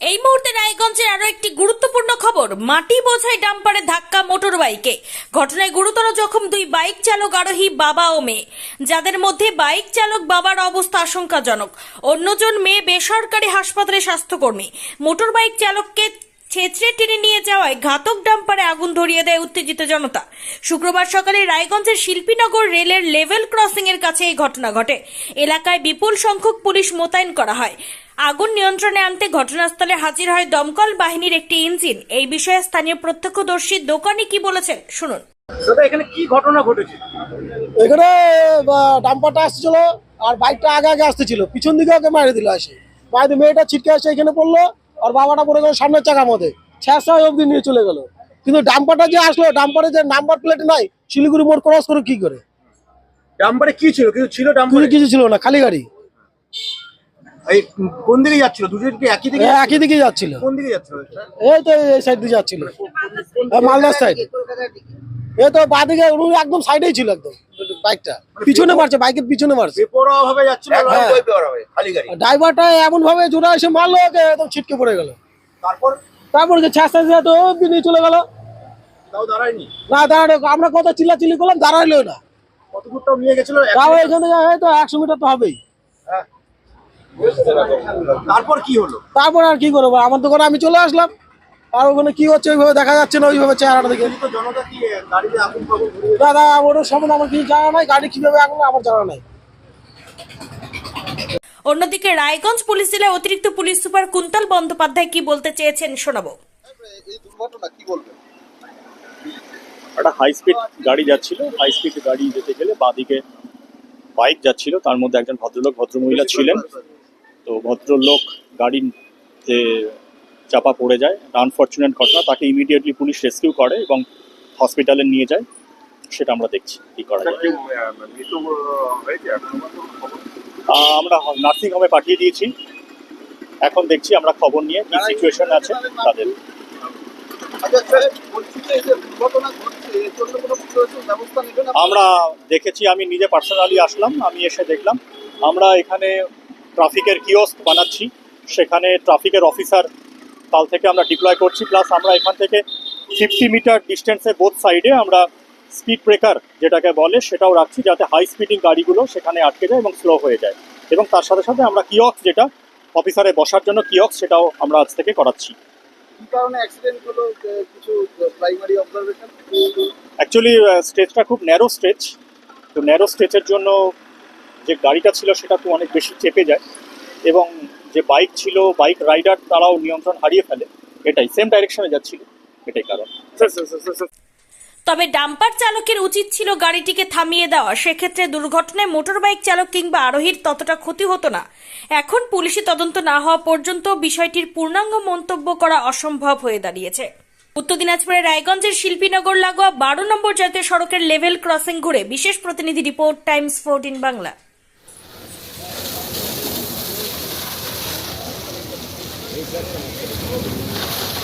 এই মুহূর্তে রায়গঞ্জের আরও একটি গুরুত্বপূর্ণ খবর। মাটি বোঝাই ডাম্পারে ধাক্কা মোটর বাইকে ঘটনায় গুরুতর জখম দুই বাইক চালক আরোহী বাবা ও মেয়ে। যাদের মধ্যে বাইক চালক বাবার অবস্থা আশঙ্কাজনক। অন্যজন মেয়ে বেসরকারি হাসপাতালে স্বাস্থ্যকর্মী। মোটর বাইক চালককে ছেঁচড়ে টেনে নিয়ে যাওয়ায় ঘাতক ডাম্পারে আগুন ধরিয়ে দেয় উত্তেজিত জনতা। শুক্রবার সকালে রায়গঞ্জের শিল্পীনগর রেলের লেভেল ক্রসিং এর কাছে এই ঘটনা ঘটে। এলাকায় বিপুল সংখ্যক পুলিশ মোতায়েন করা হয়। আগুন নিয়ন্ত্রণে আনতে ঘটনাস্থলে হাজির হয় দমকল বাহিনীর একটি ইঞ্জিন। এই বিষয়ে স্থানীয় প্রত্যক্ষদর্শী দোকানি কি বলেছেন শুনুন। দাদা এখানে কি ঘটনা ঘটেছে? এখানে ডাম্পারটা আসছিল আর বাইকটা আগে আগে আসতেছিল। পিছন দিকে ওকে মারি দিল আসে মারি মেয়েটা ছিটকে আসে এখানে পড়ল। আর বাবাটা পড়ে গেল সামনের চাকার মধ্যে। ছ্যাঁচা অবধি নিয়ে চলে গেল। কিন্তু ডাম্পারটা যে আসলো ডাম্পারে যে নাম্বার প্লেট নাই শিলিগুড়ি মোড় ক্রস করে কি করে? ডাম্বারে কি ছিল? কিছু ছিল কিছু ডাম্বারে কিছু ছিল না খালি গাড়ি। এই কোন দিকে যাচ্ছিল? দুজন কি একই দিকে এ একই দিকে যাচ্ছিল। কোন দিকে যাচ্ছিল? এই তো এই সাইড দিয়ে যাচ্ছিল। এ মালদার সাইড এই তো বাদিকে একদম সাইডেই ছিল একদম। বাইকটা। পিছনে মারছে বাইকের পিছনে মারছে। বেপরোয়া ভাবে যাচ্ছিল হ্যাঁ। খালি গাড়ি। ড্রাইভারটা এমন ভাবে জোড়া এসে মারলো একদম ছিটকে পড়ে গেল। তারপর? তারপর যে ছ্যাঁচা তো অব্দি নিয়ে চলে গেল। তাও না দাঁড়ানো আমরা কত চিল্লা চিল্লি করলাম দাঁড়াইলো না। তাও এখান থেকে একশো মিটার তো হবেই। হ্যাঁ। তারপর কি হলো? তারপর আর কি করব? আমার দোকানে আমি চলে আসলাম। আর ওখানে কি হচ্ছে ওইভাবে দেখা যাচ্ছে না ওইভাবে চেহারাটা দেখে। দাদা ওর সম্বন্ধে আমার কিছু জানা নাই গাড়ি কীভাবে আগুন আমার জানা নাই। অন্যদিকে রায়গঞ্জ পুলিশ জেলায় অতিরিক্ত পুলিশ সুপার কুন্তল বন্দ্যোপাধ্যায় কি বলতে চেয়েছেন শোনাবো। একটা হাই স্পিড গাড়ি যাচ্ছিল হাই স্পিড গাড়ি যেতে গেলে বাদিকে বাইক যাচ্ছিল তার মধ্যে একজন ভদ্রলোক ভদ্রমহিলা ছিলেন। তো ভদ্রলোক গাড়িতে চাপা পড়ে যায়। আনফর্চুনেট ঘটনা তাকে ইমিডিয়েটলি পুলিশ রেস্কিউ করে এবং হসপিটালে নিয়ে যায়। সেটা আমরা দেখছি কি করা যায়। আমরা নার্সিং হোমে পাঠিয়ে দিয়েছি। এখন দেখছি আমরা খবর নিয়ে কি সিচুয়েশন আছে তাদের। আমরা দেখেছি আমি নিজে পার্সোনালি আসলাম আমি এসে দেখলাম। আমরা এখানে ট্রাফিকের কিওস্ক বানাচ্ছি। সেখানে ট্রাফিকের অফিসার কাল থেকে আমরা ডিপ্লয় করছি প্লাস আমরা এখান থেকে ফিফটি মিটার ডিস্টেন্সে বোথ সাইডে আমরা স্পিড ব্রেকার যেটাকে বলে সেটাও রাখছি যাতে হাই স্পিডিং গাড়িগুলো সেখানে আটকে যায় এবং স্লো হয়ে যায়। এবং তার সাথে সাথে আমরা কিয়ক্স যেটা অফিসারে বসার জন্য কিয়ক্স সেটাও আমরা আজ থেকে করাচ্ছি। কারণে অ্যাক্সিডেন্ট কিছু অ্যাকচুয়ালি স্টেজটা খুব ন্যারো স্টেজ তো ন্যারো স্টেজের জন্য যে গাড়িটা ছিল সেটা তো অনেক বেশি চেপে যায়। এবং যে বাইক ছিল বাইক রাইডার তারাও নিয়ন্ত্রণ হারিয়ে ফেলে। এটাই সেম ডাইরেকশনে যাচ্ছিল। এটাই কারণ। তবে ডাম্পার চালকের উচিত ছিল গাড়িটিকে থামিয়ে দেওয়া। সেক্ষেত্রে দুর্ঘটনায় মোটর বাইক চালক কিংবা আরোহীর ততটা ক্ষতি হতো না। এখন পুলিশি তদন্ত না হওয়া পর্যন্ত বিষয়টির পূর্ণাঙ্গ মন্তব্য করা অসম্ভব হয়ে দাঁড়িয়েছে। উত্তর দিনাজপুরের রায়গঞ্জের শিল্পীনগর লাগোয়া বারো নম্বর জাতীয় সড়কের লেভেল ক্রসিং ঘুরে বিশেষ প্রতিনিধি report Times fourteen Bangla. exatamente.